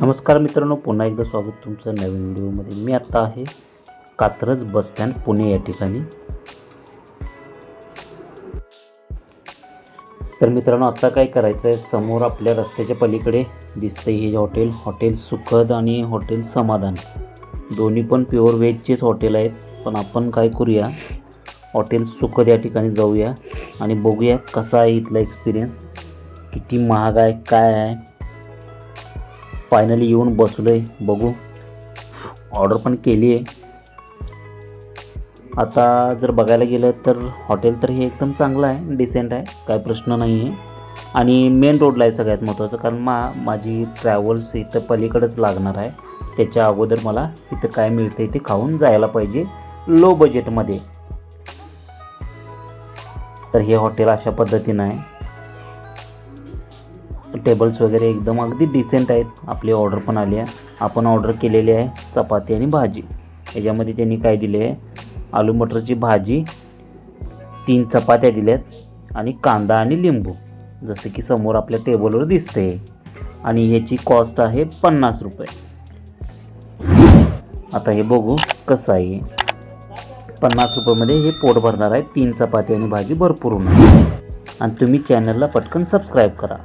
नमस्कार मित्रांनो पुन्हा एकदा स्वागत तुमचं नवीन व्हिडिओमध्ये. मी आत्ता आहे कात्रज बस स्टँड पुणे या ठिकाणी. तर मित्रांनो आत्ता काय करायचं आहे समोर आपल्या रस्त्याच्या पलीकडे दिसतंय हे हॉटेल हॉटेल सुखद आणि हॉटेल समाधान. दोन्ही पण प्युअर व्हेजचेच हॉटेल आहेत पण आपण काय करूया? हॉटेल सुखद या ठिकाणी जाऊया आणि बघूया कसा आहे इथला एक्सपिरियन्स किती महाग आहे काय आहे फायनली येऊन बसलो आहे बघू. ऑर्डर पण केली आहे आता जर बघायला गेलं तर हॉटेल तर हे एकदम चांगलं आहे. डिसेंट आहे. काय प्रश्न नाही आहे आणि मेन रोडला आहे सगळ्यात महत्त्वाचं कारण मा माझी ट्रॅव्हल्स इथं पलीकडेच लागणार आहे. त्याच्या अगोदर मला इथं काय मिळतं ते खाऊन जायला पाहिजे. लो बजेटमध्ये तर हे हॉटेल अशा पद्धतीनं आहे. टेबल्स वगैरे एकदम अगदी डिसेंट आहेत. आपली ऑर्डर पण आली आहे. आपण ऑर्डर केलेली आहे चपाती आणि भाजी. याच्यामध्ये त्यांनी काय दिले आहे आलू मटरची भाजी तीन चपात्या दिल्यात आणि कांदा आणि लिंबू. जसं की समोर आपल्या टेबलवर दिसते आणि ह्याची कॉस्ट आहे पन्नास रुपये. आता हे बघू कसं आहे. पन्नास रुपयामध्ये हे पोट भरणार आहे. तीन चपाती आणि भाजी भरपूर होणार. आणि तुम्ही चॅनलला पटकन सबस्क्राईब करा.